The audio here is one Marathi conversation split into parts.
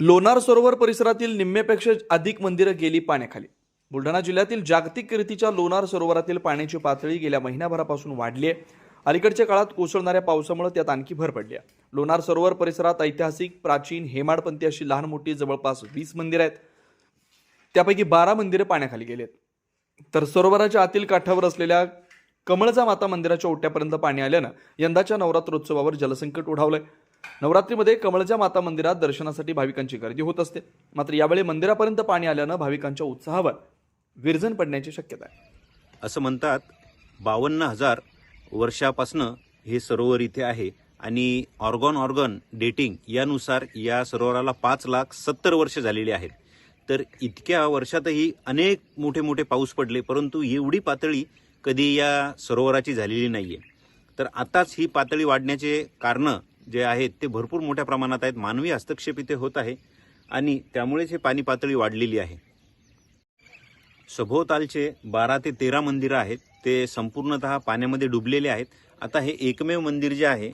लोणार सरोवर परिसरातील निम्म्यापेक्षा अधिक मंदिरं गेली पाण्याखाली. बुलढाणा जिल्ह्यातील जागतिक कीर्तीच्या लोणार सरोवरातील पाण्याची पातळी गेल्या महिन्याभरापासून वाढली आहे. अलीकडच्या काळात कोसळणाऱ्या पावसामुळे त्यात आणखी भर पडली आहे. लोणार सरोवर परिसरात ऐतिहासिक प्राचीन हेमाडपंथी अशी लहान मोठी जवळपास वीस मंदिरं आहेत. त्यापैकी बारा मंदिरं पाण्याखाली गेलेत. तर सरोवराच्या आतील काठावर असलेल्या कमळजा माता मंदिराच्या ओट्यापर्यंत पाणी आल्यानं यंदाच्या नवरात्रोत्सवावर जलसंकट ओढावलंय नवरात्रीमध्ये कमळजा माता मंदिरात दर्शनासाठी भाविकांची गर्दी होत असते. मात्र यावेळी मंदिरापर्यंत पाणी आल्यानं भाविकांच्या उत्साहावर विरजन पडण्याची शक्यता आहे. असं म्हणतात बावन्न हजार वर्षापासनं हे सरोवर इथे आहे आणि ऑर्गॉन ऑर्गन डेटिंग यानुसार या सरोवराला पाच लाख सत्तर वर्ष झालेली आहेत. तर इतक्या वर्षातही अनेक मोठे मोठे पाऊस पडले परंतु एवढी पातळी कधी या सरोवराची झालेली नाही आहे तर आताच ही पातळी वाढण्याचे कारणं जे आहेत ते भरपूर मोठ्या प्रमाणात आहेत. मानवी हस्तक्षेप इथे होत आहे आणि त्यामुळेच हे पाणी पातळी वाढलेली आहे. सभोवतालचे बारा ते तेरा मंदिरं आहेत. ते संपूर्णतः पाण्यामध्ये डुबलेले आहेत. आता हे एकमेव मंदिर जे आहे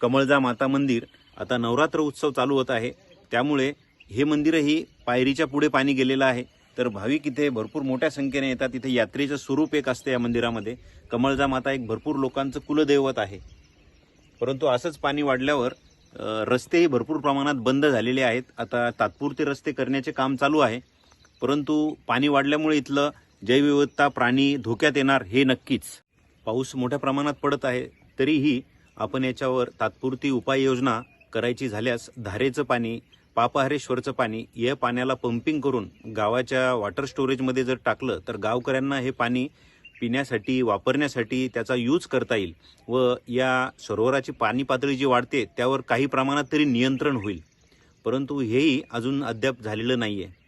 कमळजा माता मंदिर आता नवरात्र उत्सव चालू होत आहे. त्यामुळे हे मंदिरही पायरीच्या पुढे पाणी गेलेलं आहे. तर भाविक इथे भरपूर मोठ्या संख्येने येतात. इथे यात्रेचं स्वरूप एक असते या मंदिरामध्ये. कमळजा माता एक भरपूर लोकांचं कुलदैवत आहे. परंतु असंच पाणी वाढल्यावर रस्तेही भरपूर प्रमाणात बंद झालेले आहेत. आता तात्पुरते रस्ते करण्याचे काम चालू आहे. परंतु पाणी वाढल्यामुळे इथलं जैवविविधता प्राणी धोक्यात येणार हे नक्कीच. पाऊस मोठ्या प्रमाणात पडत आहे तरीही आपण याच्यावर तात्पुरती उपाययोजना करायची झाल्यास धारेचं पाणी पापहरेश्वरचं पाणी या पाण्याला पंपिंग करून गावाच्या वॉटर स्टोरेजमध्ये जर टाकलं तर गावकऱ्यांना हे पाणी पिण्यासाठी वापरण्यासाठी त्याचा यूज करता येईल व या सरोवराची पाणी पातळी जी वाढते त्यावर काही प्रमाणात तरी नियंत्रण होईल. परंतु हेही अजून अद्याप झालेलं नाही आहे